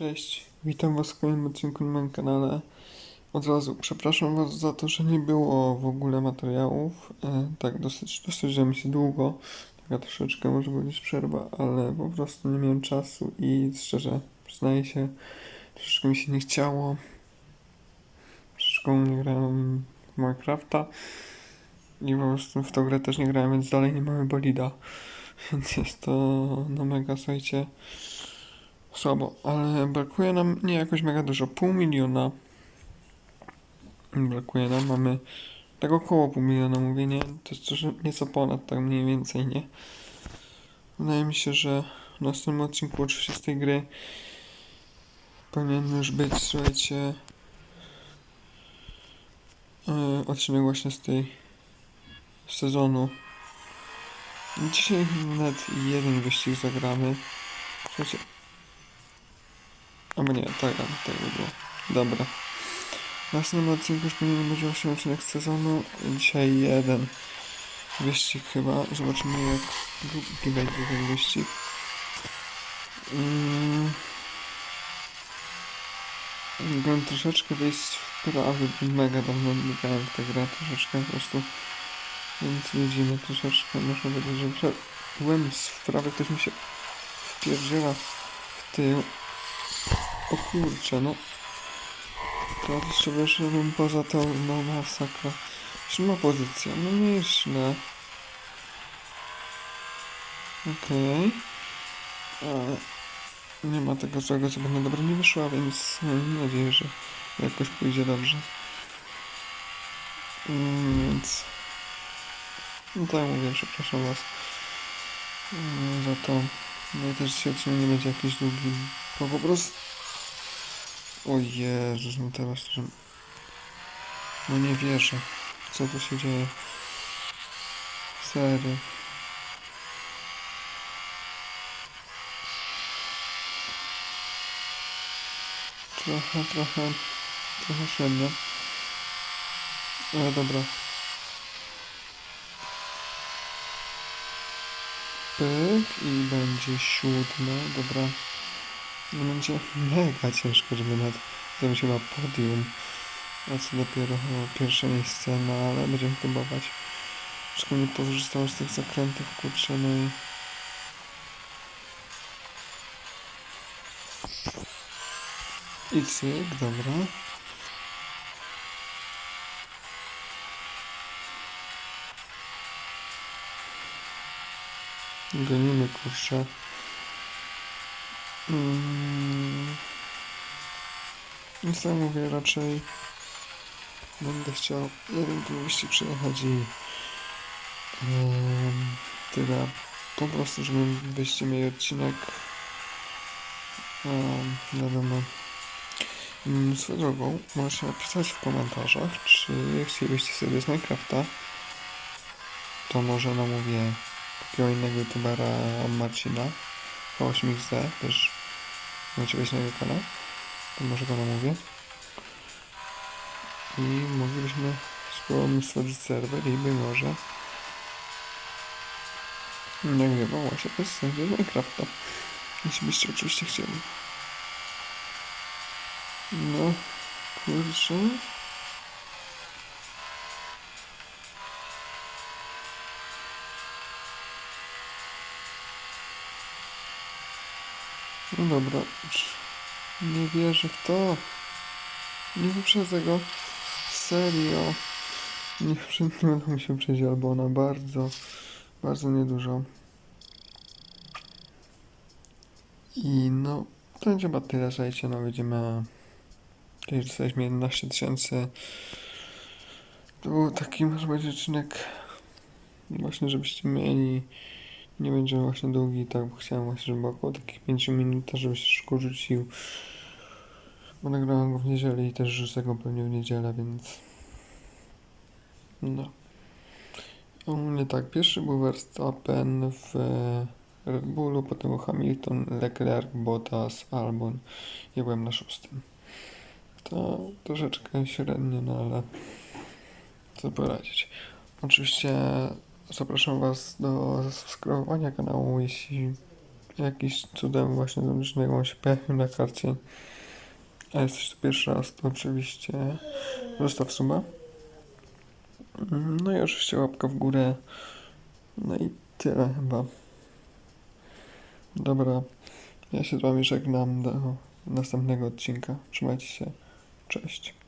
Cześć, witam Was w kolejnym odcinku na moim kanale. Od razu przepraszam Was za to, że nie było w ogóle materiałów. E, tak, dosyć, dosyć, że mi się długo, taka troszeczkę może być przerwa, ale po prostu nie miałem czasu i szczerze przyznaję się, troszeczkę mi się nie chciało. Troszeczkę nie grałem w Minecrafta i po prostu w tą grę też nie grałem, więc dalej nie mamy bolida. Więc jest to no mega, słuchajcie, słabo, ale brakuje nam nie jakoś mega dużo, pół miliona brakuje nam, mamy tak około pół miliona mówię, nie, to jest coś nieco ponad, tak mniej więcej, nie. Wydaje mi się, że w następnym odcinku oczywiście z tej gry powinien już być, słuchajcie, yy, odcinek właśnie z tej sezonu. Dzisiaj nawet jeden wyścig zagramy. Słuchajcie, Albo nie, tak, tak by było. Dobra. W następnym odcinku już powinien być właśnie odcinek z sezonu. Dzisiaj jeden wyścig chyba. Zobaczymy jak będzie ten wyścig. Mm. Mogłem troszeczkę wejść w prawy, mega dawno nie grałem w tę grę, troszeczkę po prostu. Więc widzimy troszeczkę, można powiedzieć, że byłem w prawy, ktoś mi się wpierdziela w tył. O kurczę, no. To jeszcze wyszedłem poza tą, no masakra. Siódma pozycja, no nie jest źle. Okej. Ale nie ma tego złego, co by na dobre nie wyszła, więc mam nadzieję, że jakoś pójdzie dobrze. Mm, więc... No tak mówię, przepraszam was mm, za to. No też odcinek nie będzie jakiś długi, bo po prostu... O Jezus, no teraz. No nie wierzę. Co tu się dzieje? Serio. Trochę, trochę, trochę średnio. Ale dobra. Pyk i będzie siódme, dobra. Będzie mega ciężko, żeby nawet zająć się na podium. A co dopiero o pierwsze miejsce, no ale będziemy próbować. Troszkę nie pozorzystało z tych zakrętów, kurczę, no i... I cyk, dobra. Gonimy, kurczę. Mm. Więc tak mówię, raczej będę chciał jeden wyścig przyjechać i em, tyle. Po prostu, żebyście mieli odcinek um, wiadomo. Mm, Swoją drogą, możecie napisać w komentarzach, czy chcielibyście sobie z Minecrafta, to może namówię takiego innego youtubera Marcina V8XD, też macie wejść na jego kanał, to może go namówię. I moglibyśmy spróbować stworzyć serwer i być może nagrywam właśnie bez serwer Minecrafta. Jeśli byście oczywiście chcieli. No, kurczę. No dobra. Nie wierzę w to. Nie wyprzedzę go. Serio. Nie, nie będę musiał przejść albo na bardzo, bardzo niedużo. I no, to będzie chyba tyle, słuchajcie, no będziemy... Tutaj dostaliśmy 11 tysięcy. To był taki, może powiedzieć, odcinek właśnie, żebyście mieli... Nie będzie właśnie długi, tak chciałem właśnie, żeby około takich 5 minut, żeby się szybko rzucił. Bo nagrałem go w niedzielę i też rzucę go pewnie w niedzielę, więc... No. Ogólnie tak, pierwszy był Verstappen w Red Bullu, potem był Hamilton, Leclerc, Bottas, Albon. Ja byłem na szóstym. To troszeczkę średnio, no ale co poradzić. Oczywiście zapraszam Was do zasubskrybowania kanału, jeśli jakiś cudem właśnie on się pojawił na karcie. A jesteś tu pierwszy raz, to oczywiście zostaw suba. No i oczywiście łapka w górę. No i tyle chyba. Dobra, ja się z wami żegnam do następnego odcinka. Trzymajcie się. Cześć.